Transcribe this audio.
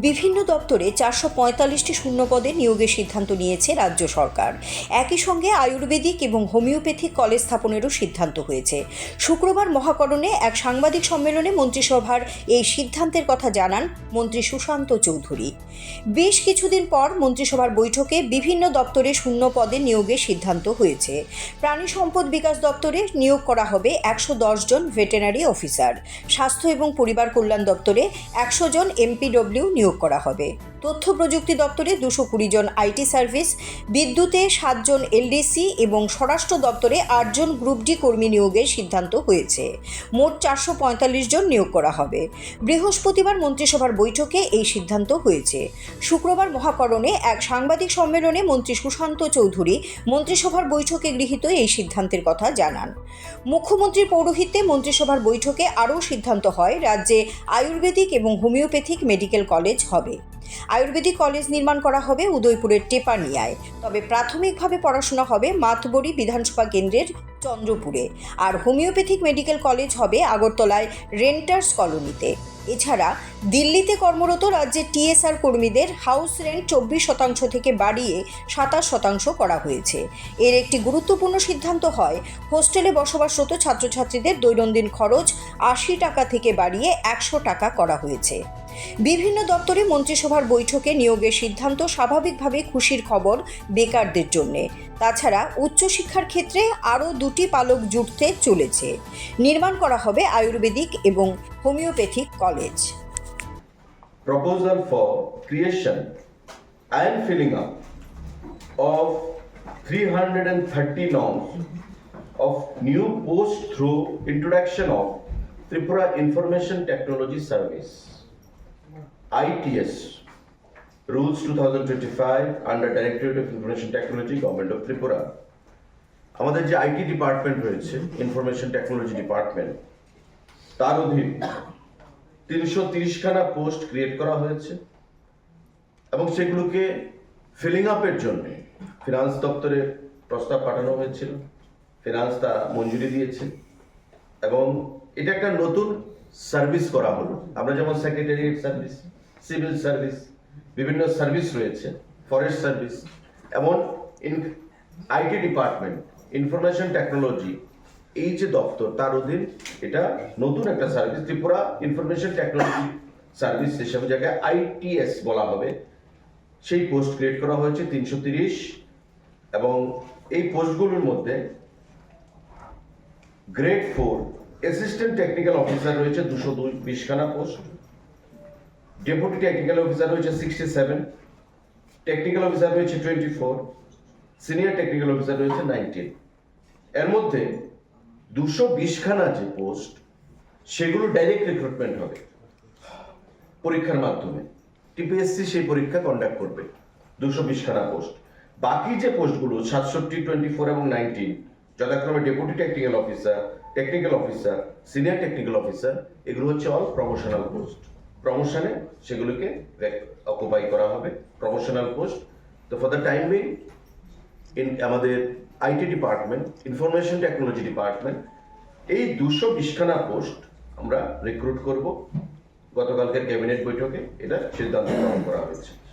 বিভিন্ন দপ্তরে চারশো পঁয়তাল্লিশটি শূন্য পদে নিয়োগের সিদ্ধান্ত নিয়েছে রাজ্য সরকার। একই সঙ্গে আয়ুর্বেদিক এবং হোমিওপ্যাথিক কলেজ স্থাপনেরও সিদ্ধান্ত হয়েছে। শুক্রবার মহাকরণে এক সাংবাদিক সম্মেলনে মন্ত্রিসভার এই সিদ্ধান্তের কথা জানান মন্ত্রী সুশান্ত চৌধুরী। বেশ কিছুদিন পর মন্ত্রিসভার বৈঠকে বিভিন্ন দপ্তরে শূন্য পদে নিয়োগের সিদ্ধান্ত হয়েছে। প্রাণী সম্পদ বিকাশ দপ্তরে নিয়োগ করা হবে একশো জন ভেটেনারি অফিসার। স্বাস্থ্য এবং পরিবার কল্যাণ দপ্তরে একশো জন এমপিডব্লিউ নিয়োগ করা হবে। তথ্য প্রযুক্তি দপ্তরে দুশো কুড়ি জন আইটি সার্ভিস, বিদ্যুতে সাতজন এলডিসি এবং স্বরাষ্ট্র দপ্তরে আটজন গ্রুপ ডি কর্মী নিয়োগের সিদ্ধান্ত হয়েছে। মোট চারশো পঁয়তাল্লিশ জন নিয়োগ করা হবে। বৃহস্পতিবার মন্ত্রিসভার বৈঠকে এই সিদ্ধান্ত হয়েছে। শুক্রবার মহাকরণে এক সাংবাদিক সম্মেলনে মন্ত্রী সুশান্ত চৌধুরী মন্ত্রিসভার বৈঠকে গৃহীত এই সিদ্ধান্তের কথা জানান। মুখ্যমন্ত্রীর পৌরোহিত্যে মন্ত্রিসভার বৈঠকে আরও সিদ্ধান্ত হয়, রাজ্যে আয়ুর্বেদিক এবং হোমিওপ্যাথিক মেডিকেল কলেজ হবে। আয়ুর্বেদিক কলেজ নির্মাণ করা হবে উদয়পুরের টেপানিয়ায়। তবে প্রাথমিকভাবে পড়াশোনা হবে মাতবড়ি বিধানসভা কেন্দ্রের চন্দ্রপুরে। আর হোমিওপ্যাথিক মেডিকেল কলেজ হবে আগরতলায় রেন্টার্স কলোনিতে। এছাড়া দিল্লিতে কর্মরত রাজ্যের টিএসআর কর্মীদের হাউস রেন্ট চব্বিশ শতাংশ থেকে বাড়িয়ে সাতাশ শতাংশ করা হয়েছে। এর একটি গুরুত্বপূর্ণ সিদ্ধান্ত হয়, হোস্টেলে বসবাসরত ছাত্রছাত্রীদের দৈনন্দিন খরচ আশি টাকা থেকে বাড়িয়ে একশো টাকা করা হয়েছে। বিভিন্ন দপ্তরে মন্ত্রিসভার বৈঠকে নিয়োগের সিদ্ধান্ত স্বাভাবিকভাবে খুশির খবর বেকারদের জন্য। তাছাড়া উচ্চশিক্ষার ক্ষেত্রে আরও দুটি পালক জুটতে চলেছে। নির্মাণ করা হবে আয়ুর্বেদিক এবং homeopathic college. Proposal for creation and filling of three hundred of new post through introduction of Tripura information technology service ITS rules 2025 under Directorate of Information Technology, Government of Tripura. আমাদের যে আইটি ডিপার্টমেন্ট রয়েছে information technology department তার অধীন তিনশো তিরিশখানা post create করা হয়েছে এবং সেগুলোকে ফিলিং আপের জন্য ফিনান্স দপ্তরে প্রস্তাব পাঠানো হয়েছিল। ফিনান্স তা মঞ্জুরি দিয়েছে এবং এটা একটা নতুন সার্ভিস করা হলো। আমরা যেমন সেক্রেটারিয়েট সার্ভিস সিভিল সার্ভিস, বিভিন্ন সার্ভিস রয়েছে, ফরেস্ট সার্ভিস, এমন আইটি ডিপার্টমেন্ট, ইনফরমেশন টেকনোলজি এই যে দপ্তর, তার অধীন এটা নতুন একটা service, Tripura information technology service হিসেবে যাকে আইটিএস বলা হবে, সেই পোস্ট ক্রিয়েট করা হয়েছে তিনশো তিরিশ, এবং এই পোস্টগুলোর মধ্যে grade four, assistant technical officer রয়েছে দুশো দুই, বিশখানা পোস্ট ডেপুটি টেকনিক্যাল অফিসার রয়েছে সিক্সটি সেভেন টেকনিক্যাল অফিসার রয়েছে twenty four senior technical officer রয়েছে নাইনটিন এর মধ্যে দুশো বিশখানা যে পোস্ট সেগুলো ডাইরেক্ট রিক্রুটমেন্ট হবে পরীক্ষার মাধ্যমে। টিপিএসসি সেই পরীক্ষা কন্ডাক্ট করবে, দুশো বিশখানা পোস্ট বাকি যে পোস্টগুলো সাতষট্টি টোয়েন্টি ফোর এবং নাইনটিন যথাক্রমে deputy technical officer technical officer senior technical officer এগুলো হচ্ছে অল প্রমোশনাল পোস্ট প্রমোশনে সেগুলোকে অকুপাই করা হবে প্রমোশনাল পোস্ট তো for the time being in আমাদের IT department information technology department এই দুশো বিশখানা পোস্ট আমরা রিক্রুট করব। গতকালকের ক্যাবিনেট বৈঠকে এটা সিদ্ধান্ত গ্রহণ করা হয়েছে।